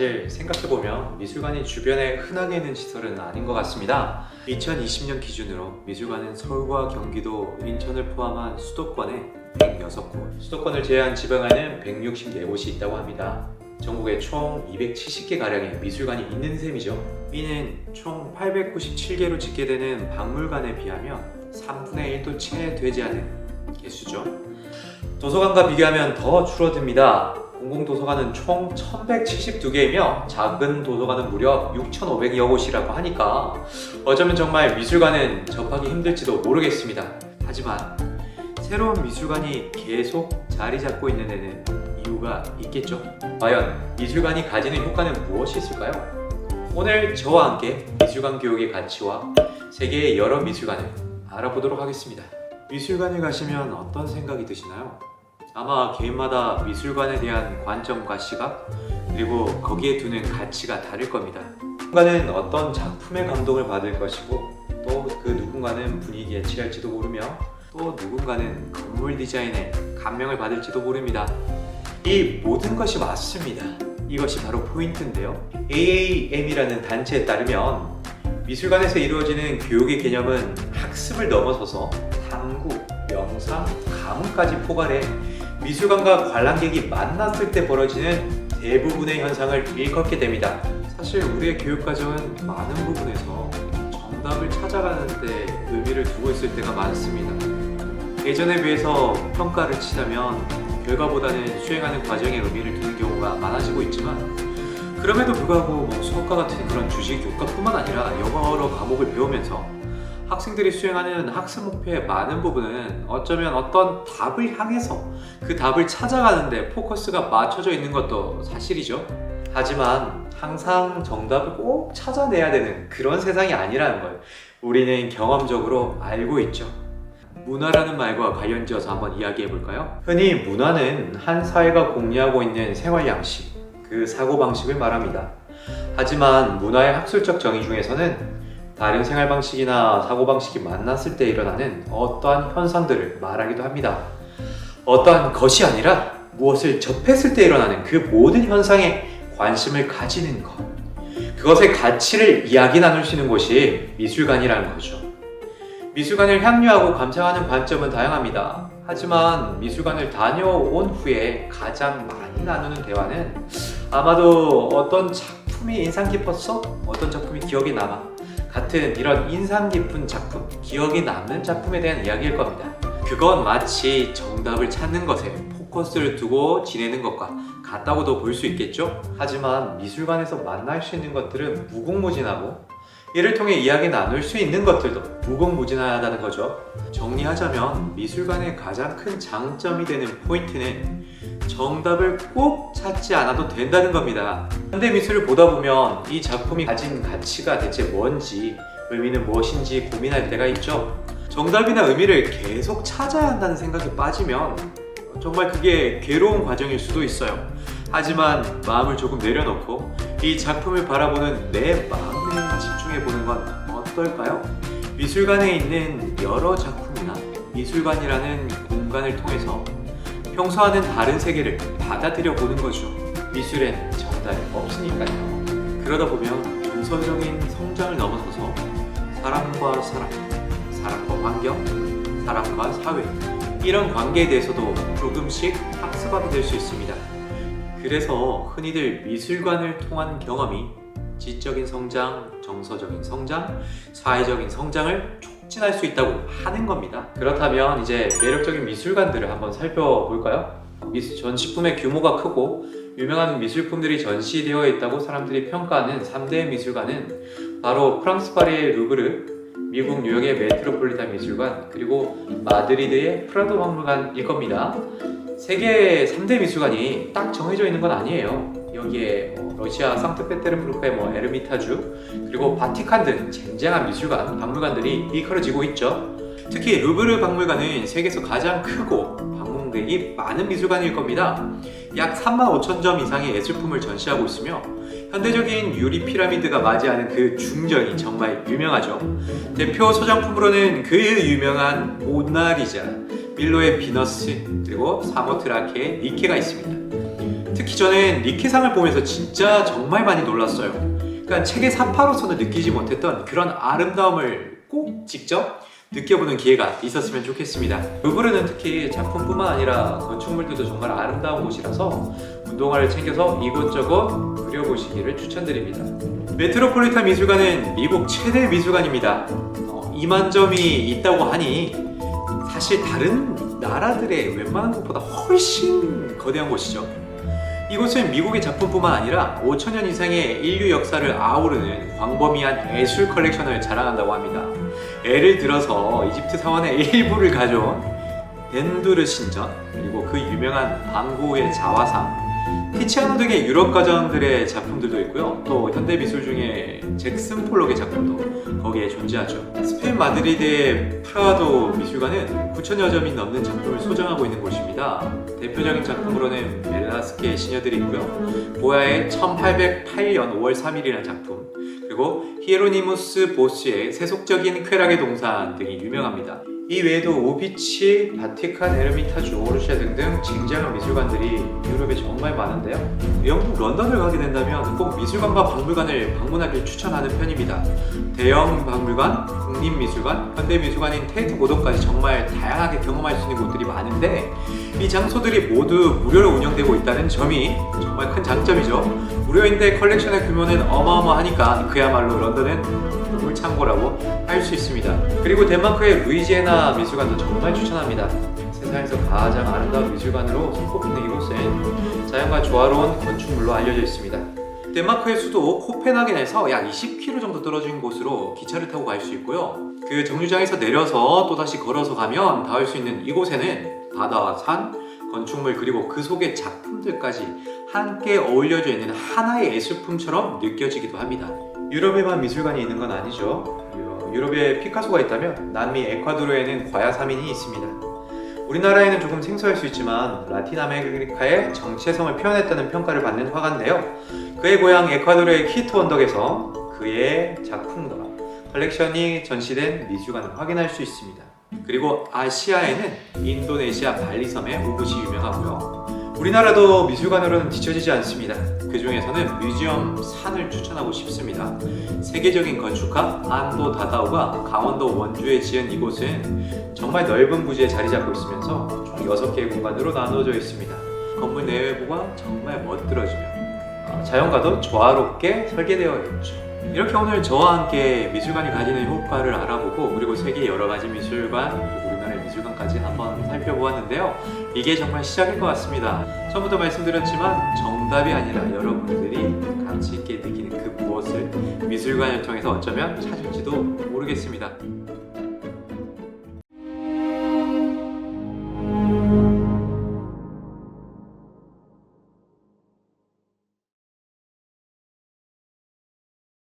사실 생각해보면 미술관이 주변에 흔하게 있는 시설은 아닌 것 같습니다. 2020년 기준으로 미술관은 서울과 경기도, 인천을 포함한 수도권에 106곳, 수도권을 제외한 지방에는 164곳이 있다고 합니다. 전국에 총 270개가량의 미술관이 있는 셈이죠. 이는 총 897개로 짓게 되는 박물관에 비하면 3분의 1도 채 되지 않은 개수죠. 도서관과 비교하면 더 줄어듭니다. 공공도서관은 총 1172개이며 작은 도서관은 무려 6,500여 곳이라고 하니까 어쩌면 정말 미술관은 접하기 힘들지도 모르겠습니다. 하지만 새로운 미술관이 계속 자리 잡고 있는 데는 이유가 있겠죠. 과연 미술관이 가지는 효과는 무엇이 있을까요? 오늘 저와 함께 미술관 교육의 가치와 세계의 여러 미술관을 알아보도록 하겠습니다. 미술관에 가시면 어떤 생각이 드시나요? 아마 개인마다 미술관에 대한 관점과 시각 그리고 거기에 두는 가치가 다를 겁니다. 누군가는 어떤 작품에 감동을 받을 것이고 또 그 누군가는 분위기에 취할지도 모르며 또 누군가는 건물 디자인에 감명을 받을지도 모릅니다. 이 모든 것이 맞습니다. 이것이 바로 포인트인데요. AAM이라는 단체에 따르면 미술관에서 이루어지는 교육의 개념은 학습을 넘어서서 탐구, 명상, 감흥까지 포괄해 미술관과 관람객이 만났을 때 벌어지는 대부분의 현상을 일컫게 됩니다. 사실 우리의 교육 과정은 많은 부분에서 정답을 찾아가는 데 의미를 두고 있을 때가 많습니다. 예전에 비해서 평가를 치자면 결과보다는 수행하는 과정에 의미를 두는 경우가 많아지고 있지만 그럼에도 불구하고 뭐 수학과 같은 그런 주식 교과뿐만 아니라 여러 과목을 배우면서 학생들이 수행하는 학습 목표의 많은 부분은 어쩌면 어떤 답을 향해서 그 답을 찾아가는데 포커스가 맞춰져 있는 것도 사실이죠. 하지만 항상 정답을 꼭 찾아내야 되는 그런 세상이 아니라는 걸 우리는 경험적으로 알고 있죠. 문화라는 말과 관련지어서 한번 이야기해 볼까요? 흔히 문화는 한 사회가 공유하고 있는 생활 양식, 그 사고 방식을 말합니다. 하지만 문화의 학술적 정의 중에서는 다른 생활 방식이나 사고 방식이 만났을 때 일어나는 어떠한 현상들을 말하기도 합니다. 어떠한 것이 아니라 무엇을 접했을 때 일어나는 그 모든 현상에 관심을 가지는 것. 그것의 가치를 이야기 나눌 수 있는 곳이 미술관이라는 거죠. 미술관을 향유하고 감상하는 관점은 다양합니다. 하지만 미술관을 다녀온 후에 가장 많이 나누는 대화는 아마도 어떤 작품이 인상 깊었어? 어떤 작품이 기억에 남아? 같은 이런 인상 깊은 작품, 기억에 남는 작품에 대한 이야기일 겁니다. 그건 마치 정답을 찾는 것에 포커스를 두고 지내는 것과 같다고도 볼 수 있겠죠? 하지만 미술관에서 만날 수 있는 것들은 무궁무진하고 이를 통해 이야기 나눌 수 있는 것들도 무궁무진하다는 거죠. 정리하자면 미술관의 가장 큰 장점이 되는 포인트는 정답을 꼭 찾지 않아도 된다는 겁니다. 현대 미술을 보다 보면 이 작품이 가진 가치가 대체 뭔지 의미는 무엇인지 고민할 때가 있죠. 정답이나 의미를 계속 찾아야 한다는 생각에 빠지면 정말 그게 괴로운 과정일 수도 있어요. 하지만 마음을 조금 내려놓고 이 작품을 바라보는 내 마음에 집중해 보는 건 어떨까요? 미술관에 있는 여러 작품이나 미술관이라는 공간을 통해서 평소와는 다른 세계를 받아들여 보는 거죠. 미술엔 정답이 없으니까요. 그러다 보면 정서적인 성장을 넘어서서 사람과 사람, 사람과 환경, 사람과 사회 이런 관계에 대해서도 조금씩 학습하게 될 수 있습니다. 그래서 흔히들 미술관을 통한 경험이 지적인 성장, 정서적인 성장, 사회적인 성장을 촉진할 수 있다고 하는 겁니다. 그렇다면 이제 매력적인 미술관들을 한번 살펴볼까요? 미술 전시품의 규모가 크고 유명한 미술품들이 전시되어 있다고 사람들이 평가하는 3대 미술관은 바로 프랑스 파리의 루브르, 미국 뉴욕의 메트로폴리탄 미술관, 그리고 마드리드의 프라도 박물관일 겁니다. 세계 3대 미술관이 딱 정해져 있는 건 아니에요. 여기에 뭐 러시아 상트페테르부르크의 뭐 에르미타주 그리고 바티칸 등 쟁쟁한 미술관, 박물관들이 일컬어지고 있죠. 특히 루브르 박물관은 세계에서 가장 크고 방문객이 많은 미술관일 겁니다. 약 3만 5천 점 이상의 예술품을 전시하고 있으며 현대적인 유리 피라미드가 맞이하는 그 중정이 정말 유명하죠. 대표 소장품으로는 그 유명한 모나리자, 밀로의 비너스, 그리고 사모트라케의 니케가 있습니다. 듣기 전엔 니케상을 보면서 진짜 정말 많이 놀랐어요. 그러니까 책의 사파로서는 느끼지 못했던 그런 아름다움을 꼭 직접 느껴보는 기회가 있었으면 좋겠습니다. 루브르는 특히 작품뿐만 아니라 건축물들도 정말 아름다운 곳이라서 운동화를 챙겨서 이곳저곳 누려보시기를 추천드립니다. 메트로폴리탄 미술관은 미국 최대 미술관입니다. 어, 이만점이 있다고 하니 사실 다른 나라들의 웬만한 곳보다 훨씬 거대한 곳이죠. 이곳은 미국의 작품뿐만 아니라 5천년 이상의 인류 역사를 아우르는 광범위한 예술 컬렉션을 자랑한다고 합니다. 예를 들어서 이집트 사원의 일부를 가져온 덴두르 신전, 그리고 그 유명한 방고의 자화상, 티치아노 등의 유럽 가정들의 작품들도 있고요. 또 현대 미술 중에 잭슨 폴록의 작품도 거기에 존재하죠. 스페인 마드리드의 프라도 미술관은 9천여 점이 넘는 작품을 소장하고 있는 곳입니다. 대표적인 작품으로는 멜라스케의 시녀들이 있고요. 고야의 1808년 5월 3일이라는 작품, 그리고 히에로니무스 보스의 세속적인 쾌락의 동산 등이 유명합니다. 이 외에도 오비치, 바티칸, 에르미타주, 오르시아 등등 쟁쟁한 미술관들이 유럽에 정말 많은데요. 영국 런던을 가게 된다면 꼭 미술관과 박물관을 방문하길 추천하는 편입니다. 대형 박물관, 국립미술관, 현대미술관인 테이트 고도까지 정말 다양하게 경험할 수 있는 곳들이 많은데 이 장소들이 모두 무료로 운영되고 있다는 점이 정말 큰 장점이죠. 무료인데 컬렉션의 규모는 어마어마하니까 그야말로 런던은 물창고라고 할 수 있습니다. 그리고 덴마크의 루이지애나 미술관도 정말 추천합니다. 세상에서 가장 아름다운 미술관으로 손꼽히는 이곳은 자연과 조화로운 건축물로 알려져 있습니다. 덴마크의 수도 코펜하겐에서 약 20km 정도 떨어진 곳으로 기차를 타고 갈 수 있고요. 그 정류장에서 내려서 또다시 걸어서 가면 닿을 수 있는 이곳에는 바다와 산, 건축물 그리고 그 속의 작품들까지 함께 어울려져 있는 하나의 예술품처럼 느껴지기도 합니다. 유럽에만 미술관이 있는 건 아니죠. 유- 유럽에 피카소가 있다면 남미 에콰도르에는 과야사민이 있습니다. 우리나라에는 조금 생소할 수 있지만 라틴 아메리카의 정체성을 표현했다는 평가를 받는 화가인데요. 그의 고향 에콰도르의 키토 언덕에서 그의 작품과 컬렉션이 전시된 미술관을 확인할 수 있습니다. 그리고 아시아에는 인도네시아 발리섬의 우붓이 유명하고요. 우리나라도 미술관으로는 뒤처지지 않습니다. 그 중에서는 뮤지엄 산을 추천하고 싶습니다. 세계적인 건축가 안도 다다오가 강원도 원주에 지은 이곳은 정말 넓은 부지에 자리 잡고 있으면서 총 6개의 공간으로 나누어져 있습니다. 건물 내외부가 정말 멋들어지며 아, 자연과도 조화롭게 설계되어 있죠. 이렇게 오늘 저와 함께 미술관이 가지는 효과를 알아보고 그리고 세계 여러 가지 미술관 우리나라의 미술관까지 한번 살펴보았는데요. 이게 정말 시작인 것 같습니다. 처음부터 말씀드렸지만 정답이 아니라 여러분들이 가치 있게 느끼는 그 무엇을 미술관을 통해서 어쩌면 찾을지도 모르겠습니다.